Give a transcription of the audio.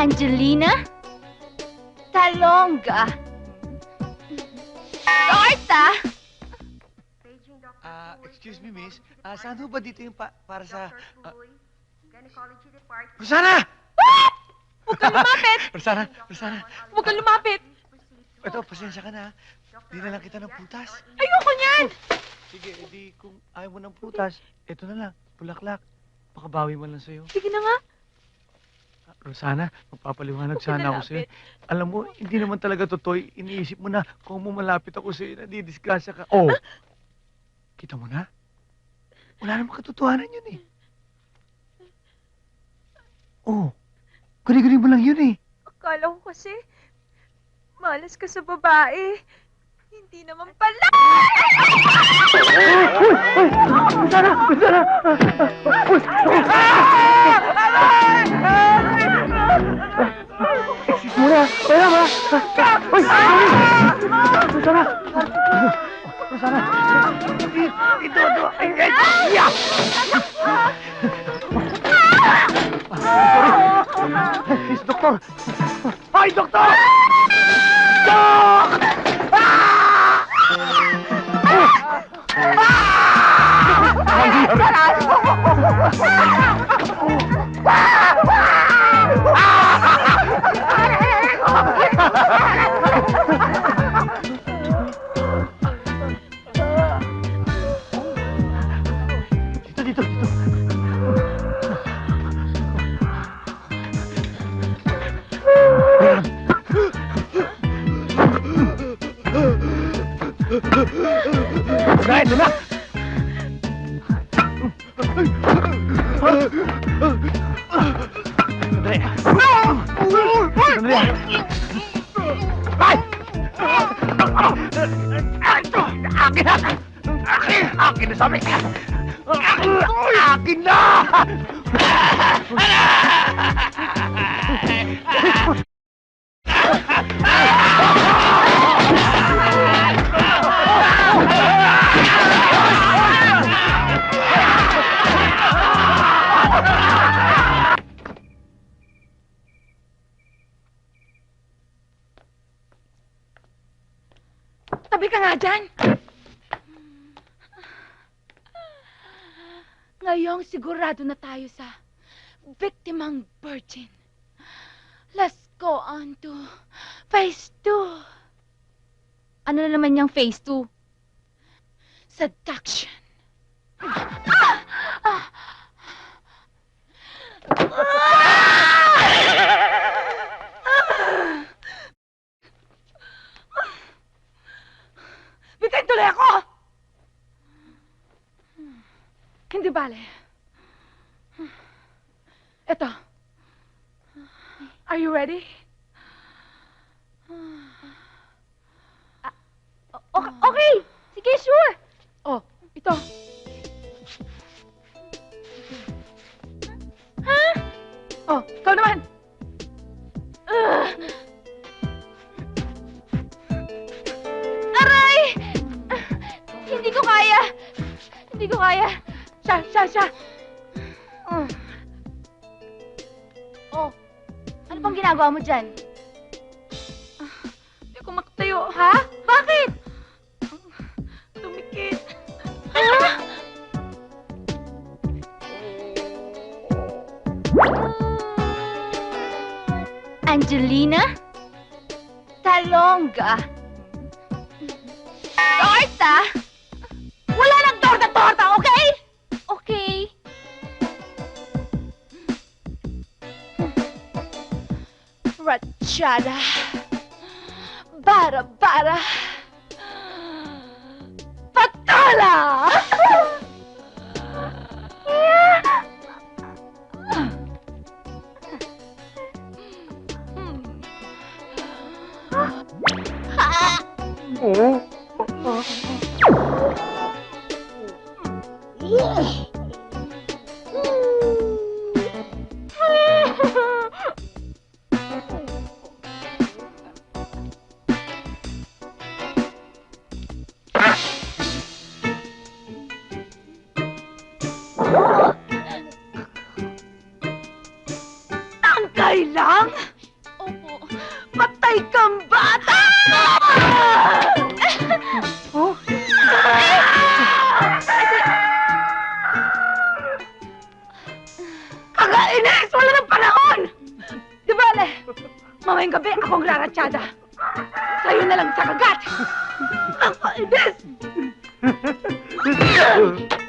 Angelina Talonga. Torta! Ah, excuse me, miss. Ah, saan ho ba dito yung pa- para sa... ah, Rosana! Huwag kang lumapit! Rosana, Rosana. Huwag kang lumapit! Ito, pasensya ka na. Di na lang kita ng putas. Ayoko niyan! Sige, edi kung ayaw mo ng putas, ito na lang, bulaklak. Pakabawi mo lang sa'yo. Sige na nga. Ah, Rosana, magpapaliwanag sana ako sa'yo. Alam mo, hindi naman talaga totoo. Iniisip mo na kung mo malapit ako sa'yo, nadidisgrasya ka. Oh! Kita mo na? Wala namang katotohanan yun eh. Oh, guni-guni mo lang yun eh. Akala ko kasi, malas ka sa babae. Hindi naman pala! Rosana! Rosana! Excuse Rosana! Ito, ito! Ay, ay! It's doktor! Ay, doktor! Dok! Sandali. Sandali. Ay! Akin na! Akin! Akin na sabi! Akin na! Tabi ka nga dyan! Ngayong sigurado na tayo sa biktimang virgin. Let's go on to phase 2. Ano na naman yung phase 2? Seduction. Ah! Ah! Bitin tuloy ako! Hindi bale. Eto. Are you ready? O- okay! Sige, sure! Oh, ito. Ha? Oh, ikaw naman. Ugh. Aray! Hindi ko kaya. Hindi ko kaya. Siya, siya, siya. Mm. Oh, ano bang ginagawa mo dyan? Hindi ko makatayo. Ha? Bakit? Tumikit. Ah! Angelina Talonga. Torta? puxada. Para, para. Patola! Oh. Tangkay lang? Opo. Patay kang bata! oh? Kakainis! Wala ng panahon! Di bale, mamayang gabi akong raratsyada. Sa'yo na lang sa kagat! Kakainis!